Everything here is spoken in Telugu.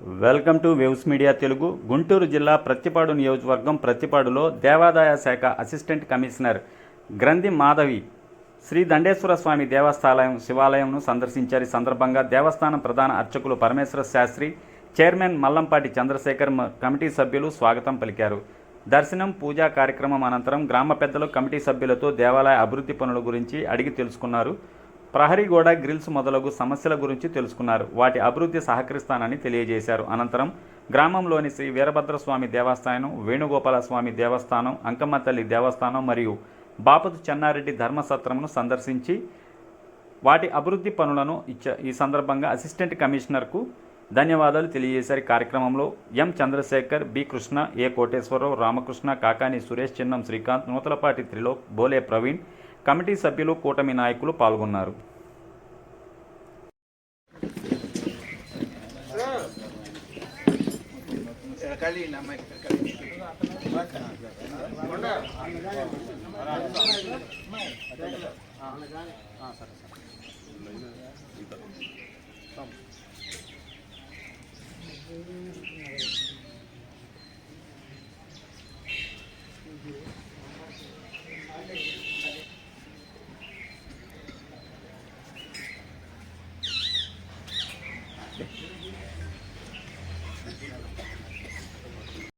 Welcome to Waves Media Telugu. Guntur జిల్లా ప్రత్తిపాడు నియోజకవర్గం ప్రత్తిపాడులో దేవాదాయ శాఖ అసిస్టెంట్ కమిషనర్ గ్రంథి మాధవి శ్రీ దండేశ్వర స్వామి దేవస్థానం శివాలయంను సందర్శించారు. ఈ సందర్భంగా దేవస్థానం ప్రధాన అర్చకులు పరమేశ్వర శాస్త్రి చైర్మన్ మల్లంపాటి చంద్రశేఖర్ కమిటీ సభ్యులు స్వాగతం పలికారు. దర్శనం పూజా కార్యక్రమం అనంతరం గ్రామ పెద్దలు కమిటీ సభ్యులతో దేవాలయ అభివృద్ధి పనుల గురించి అడిగి తెలుసుకున్నారు. ప్రహరీ గోడ గ్రిల్స్ మొదలగు సమస్యల గురించి తెలుసుకున్నారు. వాటి అభివృద్ధి సహకరిస్తానని తెలియజేశారు. అనంతరం గ్రామంలోని శ్రీ వీరభద్రస్వామి దేవస్థానం వేణుగోపాల స్వామి దేవస్థానం అంకమ్మతల్లి దేవస్థానం మరియు బాపతు చెన్నారెడ్డి ధర్మసత్రమును సందర్శించి వాటి అభివృద్ధి పనులను ఇచ్చ ఈ సందర్భంగా అసిస్టెంట్ కమిషనర్కు ధన్యవాదాలు తెలియజేశారు. కార్యక్రమంలో M Chandrasekhar B Krishna A Koteswararao Ramakrishna Kakani Suresh Chinnam Srikanth Nuthalapati Trilok Bole Praveen committee సభ్యులు కూటమి నాయకులు పాల్గొన్నారు. సరే